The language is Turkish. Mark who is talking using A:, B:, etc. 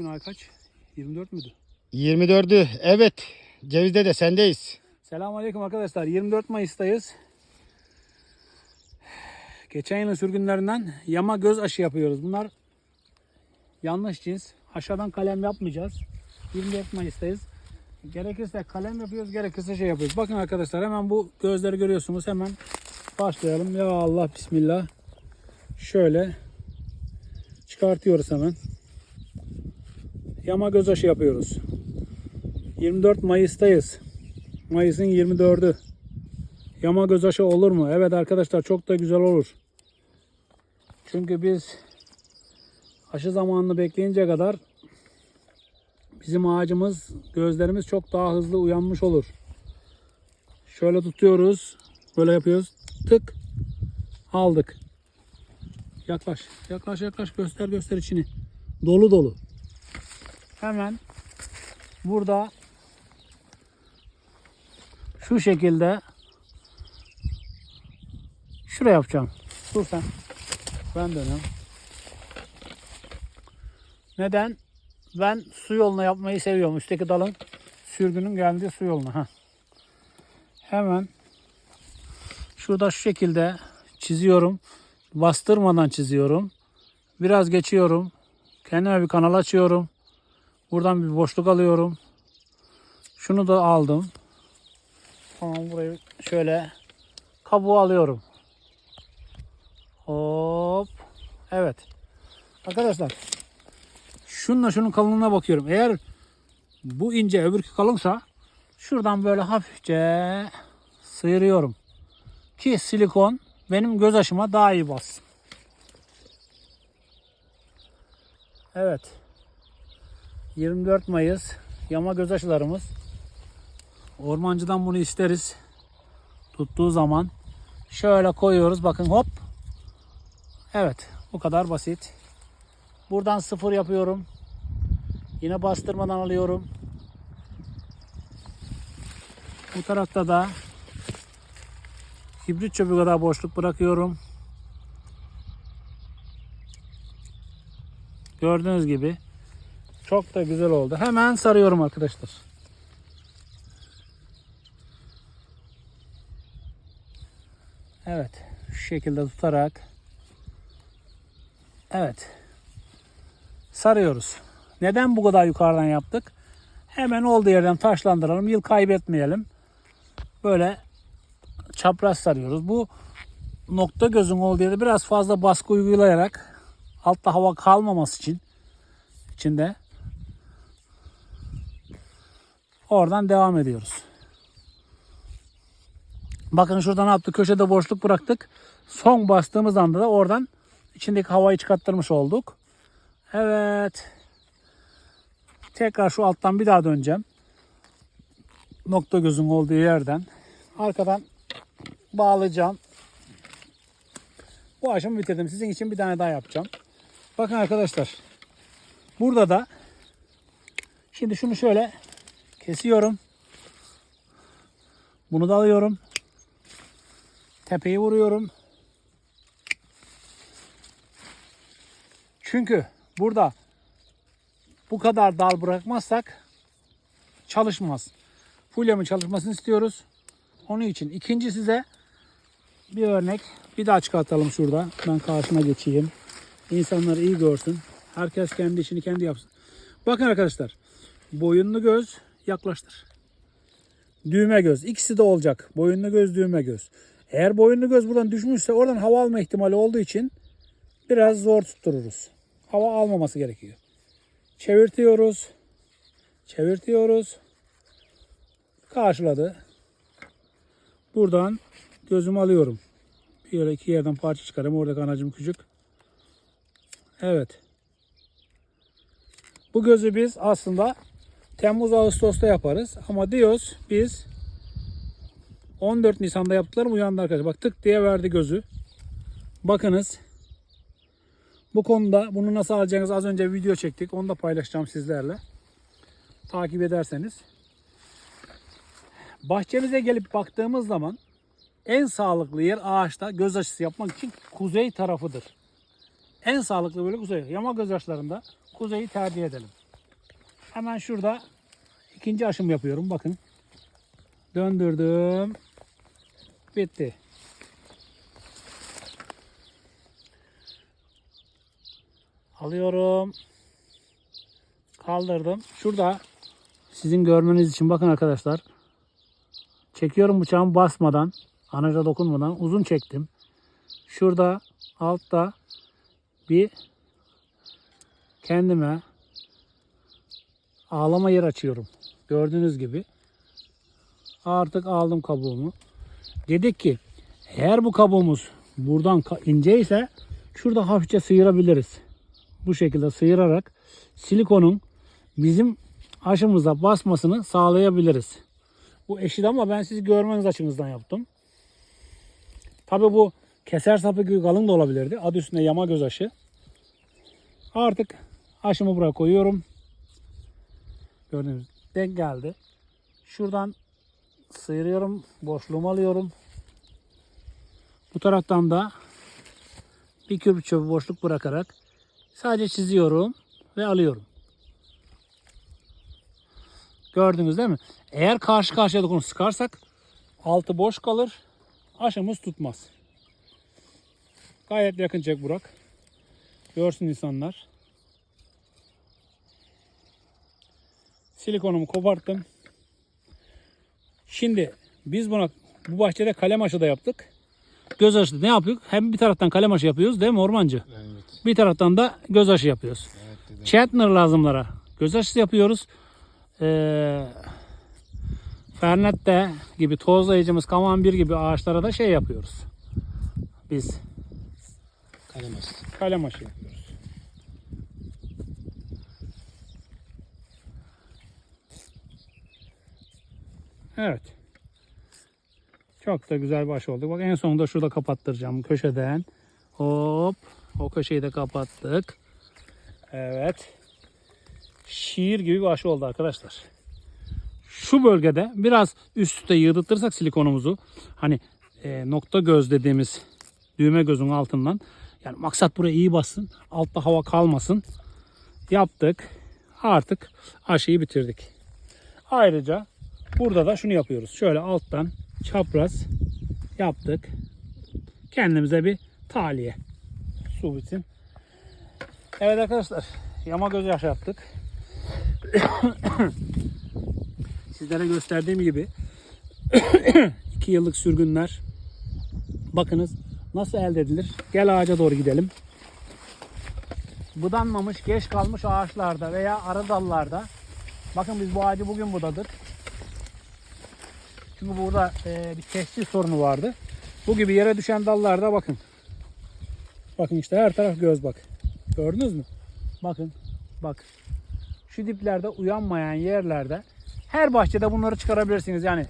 A: Bugün ay kaç? 24 müydü?
B: 24'ü evet. Cevizde de sendeyiz.
A: Selamünaleyküm arkadaşlar. 24 Mayıs'tayız. Geçen yılın sürgünlerinden yama göz aşı yapıyoruz. Bunlar yanlış cins. Aşağıdan kalem yapmayacağız. 24 Mayıs'tayız. Gerekirse kalem yapıyoruz, gerekirse şey yapıyoruz. Bakın arkadaşlar hemen bu gözleri görüyorsunuz. Hemen başlayalım. Ya Allah Bismillah. Şöyle çıkartıyoruz hemen. Yama göz aşı yapıyoruz. 24 Mayıs'tayız. Mayıs'ın 24'ü. Yama göz aşı olur mu? Evet arkadaşlar çok da güzel olur. Çünkü biz aşı zamanını bekleyince kadar bizim ağacımız, gözlerimiz çok daha hızlı uyanmış olur. Şöyle tutuyoruz. Böyle yapıyoruz. Tık. Aldık. Yaklaş. Yaklaş yaklaş. Göster göster içini. Dolu dolu. Hemen burada şu şekilde şuraya yapacağım. Dur sen. Ben dönüyorum. Neden? Ben su yoluna yapmayı seviyorum. Üstteki dalın sürgünün geldiği su yoluna. Heh. Hemen şurada şu şekilde çiziyorum. Bastırmadan çiziyorum. Biraz geçiyorum. Kendime bir kanal açıyorum. Buradan bir boşluk alıyorum. Şunu da aldım. Tamam burayı şöyle kabuğu alıyorum. Hop. Evet. Arkadaşlar şununla şunun kalınlığına bakıyorum. Eğer bu ince öbürkü kalınsa şuradan böyle hafifçe sıyırıyorum. Ki silikon benim göz aşıma daha iyi bassın. Evet. 24 Mayıs yama göz aşılarımız. Ormancıdan bunu isteriz. Tuttuğu zaman şöyle koyuyoruz. Bakın hop. Evet. Bu kadar basit. Buradan sıfır yapıyorum. Yine bastırmadan alıyorum. Bu tarafta da kibrit çöpü kadar boşluk bırakıyorum. Gördüğünüz gibi çok da güzel oldu. Hemen sarıyorum arkadaşlar. Evet. Şu şekilde tutarak Evet. Sarıyoruz. Neden bu kadar yukarıdan yaptık? Hemen olduğu yerden taşlandıralım. Yıl kaybetmeyelim. Böyle çapraz sarıyoruz. Bu nokta gözün olduğu yerde biraz fazla baskı uygulayarak altta hava kalmaması için içinde oradan devam ediyoruz. Bakın şurada ne yaptık? Köşede boşluk bıraktık. Son bastığımız anda da oradan içindeki havayı çıkarttırmış olduk. Evet. Tekrar şu alttan bir daha döneceğim. Nokta gözün olduğu yerden. Arkadan bağlayacağım. Bu aşımı bitirdim. Sizin için bir tane daha yapacağım. Bakın arkadaşlar. Burada da şimdi şunu şöyle kesiyorum. Bunu da alıyorum. Tepeyi vuruyorum. Çünkü burada bu kadar dal bırakmazsak çalışmaz. Fulyamın çalışmasını istiyoruz. Onun için ikinci size bir örnek bir daha çıkartalım şurada. Ben karşına geçeyim. İnsanlar iyi görsün. Herkes kendi işini kendi yapsın. Bakın arkadaşlar. Boyunlu göz yaklaştır. Düğme göz. İkisi de olacak. Boyunlu göz, düğme göz. Eğer boyunlu göz buradan düşmüşse oradan hava alma ihtimali olduğu için biraz zor tuttururuz. Hava almaması gerekiyor. Çevirtiyoruz. Çevirtiyoruz. Karşıladı. Buradan gözümü alıyorum. Bir yere iki yerden parça çıkarayım. Orada kanacım küçük. Evet. Bu gözü biz aslında Temmuz Ağustos'ta yaparız. Ama diyoruz biz 14 Nisan'da yaptılar mı uyandı arkadaşlar. Bak tık diye verdi gözü. Bakınız. Bu konuda bunu nasıl alacağınızı az önce video çektik. Onu da paylaşacağım sizlerle. Takip ederseniz. Bahçemize gelip baktığımız zaman en sağlıklı yer ağaçta göz aşısı yapmak için kuzey tarafıdır. En sağlıklı böyle kuzey. Yama göz aşılarında kuzeyi tercih edelim. Hemen şurada ikinci aşım yapıyorum. Bakın. Döndürdüm. Bitti. Alıyorum. Kaldırdım. Şurada sizin görmeniz için bakın arkadaşlar. Çekiyorum bıçağımı basmadan, anaca dokunmadan uzun çektim. Şurada altta bir kendime ağlama yer açıyorum. Gördüğünüz gibi. Artık aldım kabuğumu. Dedik ki eğer bu kabuğumuz buradan ince ise şurada hafifçe sıyırabiliriz. Bu şekilde sıyırarak silikonun bizim aşımıza basmasını sağlayabiliriz. Bu eşit ama ben sizi görmeniz açınızdan yaptım. Tabi bu keser sapı gibi kalın da olabilirdi. Adı üstünde yama göz aşı. Artık aşımı buraya koyuyorum. Gördüğünüz denk geldi. Şuradan sıyırıyorum. Boşluğumu alıyorum. Bu taraftan da bir küp çöp boşluk bırakarak sadece çiziyorum ve alıyorum. Gördünüz değil mi? Eğer karşı karşıya dokunup sıkarsak altı boş kalır. Aşımız tutmaz. Gayet yakın çek Burak. Görsün insanlar. Silikonumu koparttım. Şimdi biz buna bu bahçede kalem aşı da yaptık. Göz aşı ne yapıyoruz? Hem bir taraftan kalem aşı yapıyoruz değil mi ormancı?
B: Evet.
A: Bir taraftan da göz aşı yapıyoruz.
B: Evet.
A: Chatner lazımlara göz aşısı yapıyoruz. Ee, Fernette gibi tozlayıcımız kaman bir gibi ağaçlara da şey yapıyoruz. Biz
B: Kalem aşısı.
A: kalem aşı yapıyoruz. Evet. Çok da güzel bir aşı oldu. Bak en sonunda şurada kapattıracağım köşeden. Hop. O köşeyi de kapattık. Evet. Şiir gibi bir aşı oldu arkadaşlar. Şu bölgede biraz üst üste yığdırtırsak silikonumuzu hani e, nokta göz dediğimiz düğme gözün altından yani maksat buraya iyi bassın. Altta hava kalmasın. Yaptık. Artık aşıyı bitirdik. Ayrıca burada da şunu yapıyoruz. Şöyle alttan çapraz yaptık. Kendimize bir taliye. Su bitsin. Evet arkadaşlar. Yama göz yaş yaptık. Sizlere gösterdiğim gibi 2 yıllık sürgünler bakınız nasıl elde edilir. Gel ağaca doğru gidelim. Budanmamış, geç kalmış ağaçlarda veya arı dallarda bakın biz bu ağacı bugün budadık. Çünkü burada e, bir tescil sorunu vardı. Bu gibi yere düşen dallarda bakın. Bakın işte her taraf göz bak. Gördünüz mü? Bakın. Bak. Şu diplerde uyanmayan yerlerde her bahçede bunları çıkarabilirsiniz. Yani